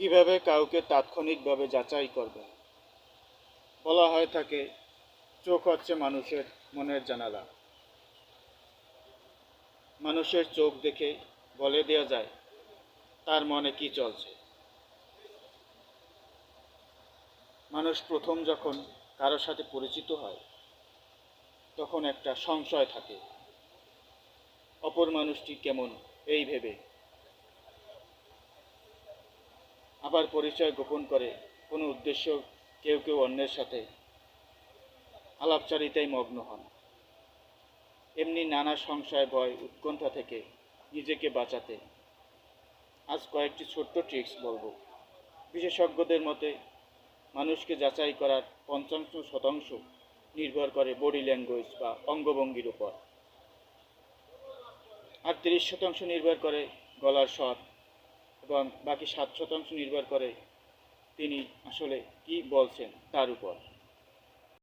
কীভাবে কাউকে তাৎক্ষণিকভাবে যাচাই করবেন বলা হয় থাকে, চোখ হচ্ছে মানুষের মনের জানালা। মানুষের চোখ দেখে বলে দেওয়া যায়, তার মনে কি চলছে? মানুষ প্রথম যখন কারোর সাথে পরিচিত হয়, তখন একটা সংশয় থাকে, অপর মানুষটি কেমন, এই ভেবে। আবার পরিচয় গোপন করে কোনো উদ্দেশ্য কেউ কেউ অন্যের সাথে আলাপচারিতায় মগ্ন হন। এমনি নানা সংশয়, ভয়, উৎকণ্ঠা থেকে নিজেকে বাঁচাতে আজ কয়েকটি ছোট্ট ট্রিক্স বলব। বিশেষজ্ঞদের মতে, মানুষকে যাচাই করার পঞ্চাশ শতাংশ নির্ভর করে বডি ল্যাঙ্গুয়েজ বা অঙ্গভঙ্গির উপর। আর তিরিশ শতাংশ নির্ভর করে গলার স্বর এবং বাকি সাত শতাংশ নির্ভর করে তিনি আসলে কি বলছেন তার উপর।